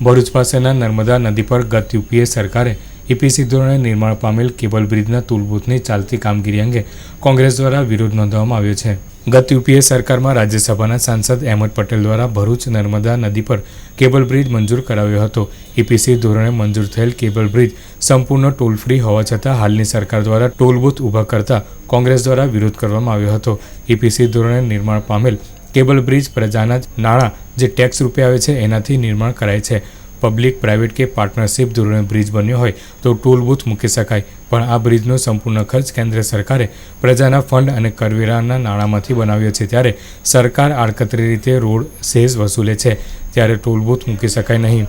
ભરૂચ પાસેના નર્મદા નદી પર ગત યુપીએ સરકારે ઈપીસી ધોરણે નિર્માણ પામેલ કેબલ બ્રિજના તુલબૂથની ચાલતી કામગીરી અંગે કોંગ્રેસ દ્વારા વિરોધ નોંધવામાં આવ્યો છે. ગત યુપીએ સરકારમાં રાજ્યસભાના સાંસદ અહેમદ પટેલ દ્વારા ભરૂચ નર્મદા નદી પર કેબલ બ્રિજ મંજૂર કરાવ્યો હતો. ઈપીસી ધોરણે મંજૂર થયેલ કેબલ બ્રિજ સંપૂર્ણ ટોલ ફ્રી હોવા છતાં હાલની સરકાર દ્વારા ટોલ બૂથ ઊભા કરતા કોંગ્રેસ દ્વારા વિરોધ કરવામાં આવ્યો હતો. ઈપીસી ધોરણે નિર્માણ પામેલ કેબલ બ્રિજ પ્રજાના નાણાં જે ટેક્સ રૂપે આવે છે, એનાથી નિર્માણ કરાય છે. પબ્લિક, પ્રાઇવેટ કે પાર્ટનરશિપ ધોરણે બ્રિજ બન્યો હોય તો ટોલ બૂથ મૂકી શકાય. પણ આ બ્રિજનો સંપૂર્ણ ખર્ચ કેન્દ્ર સરકારે પ્રજાના ફંડ અને કરવેરાના નાણાંમાંથી બનાવ્યો છે. ત્યારે સરકાર આડકતરી રીતે રોડ સેઝ વસૂલે છે. ત્યારે ટોલ બૂથ મૂકી શકાય નહીં.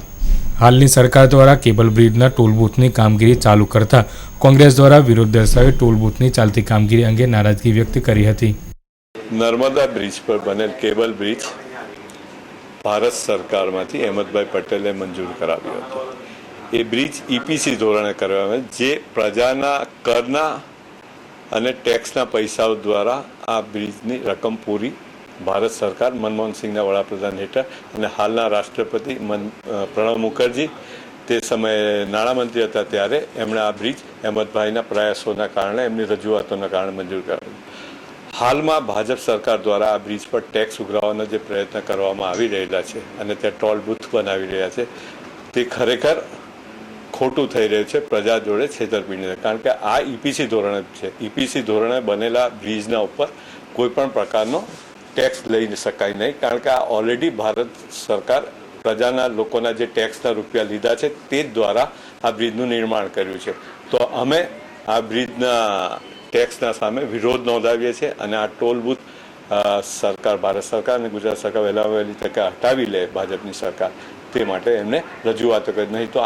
હાલની સરકાર દ્વારા કેબલ બ્રિજના ટોલ બૂથની કામગીરી ચાલુ કરતા કોંગ્રેસ દ્વારા વિરોધ દર્શાવી ટોલ બૂથની ચાલતી કામગીરી અંગે નારાજગી વ્યક્ત કરી હતી. નર્મદા બ્રિજ પર બનેલ કેબલ બ્રિજ ભારત સરકારમાંથી અહેમદભાઈ પટેલે મંજૂર કરાવ્યો હતો. એ બ્રિજ ઈપીસી ધોરણે કરવામાં જે પ્રજાના કરના અને ટેક્સના પૈસાઓ દ્વારા આ બ્રિજની રકમ પૂરી ભારત સરકાર મનમોહન સિંહના વડાપ્રધાન હેઠળ અને હાલના રાષ્ટ્રપતિ મન પ્રણવ મુખર્જી તે સમયે નાણામંત્રી હતા ત્યારે એમણે આ બ્રિજ અહેમદભાઈના પ્રયાસોના કારણે, એમની રજૂઆતોના કારણે મંજૂર કરાવ્યું. હાલમાં ભાજપ સરકાર દ્વારા આ બ્રિજ પર ટેક્સ ઉઘરાવવાનો જે પ્રયત્ન કરવામાં આવી રહેલા છે અને ત્યાં ટોલ બૂથ બનાવી રહ્યા છે, તે ખરેખર ખોટું થઈ રહ્યું છે પ્રજા જોડે છેતરપિંડી કારણ કે આ ઈપીસી ધોરણે છે. ઈપીસી ધોરણે બનેલા બ્રિજના ઉપર કોઈ પણ પ્રકારનો ટેક્સ લઈ શકાય નહીં. કારણ કે આ ઓલરેડી ભારત સરકાર પ્રજાના લોકોના જે ટેક્સના રૂપિયા લીધા છે તે દ્વારા આ બ્રિજનું નિર્માણ કર્યું છે. તો અમે આ બ્રિજના ટેક્સના સામે વિરોધ નોંધાવીએ છીએ અને આ ટોલ બૂથ સરકાર, ભારત સરકાર અને ગુજરાત સરકાર વહેલા વહેલી તકે હટાવી લે ભાજપની સરકાર. તે માટે એમને રજૂઆતો કરી. નહીં તો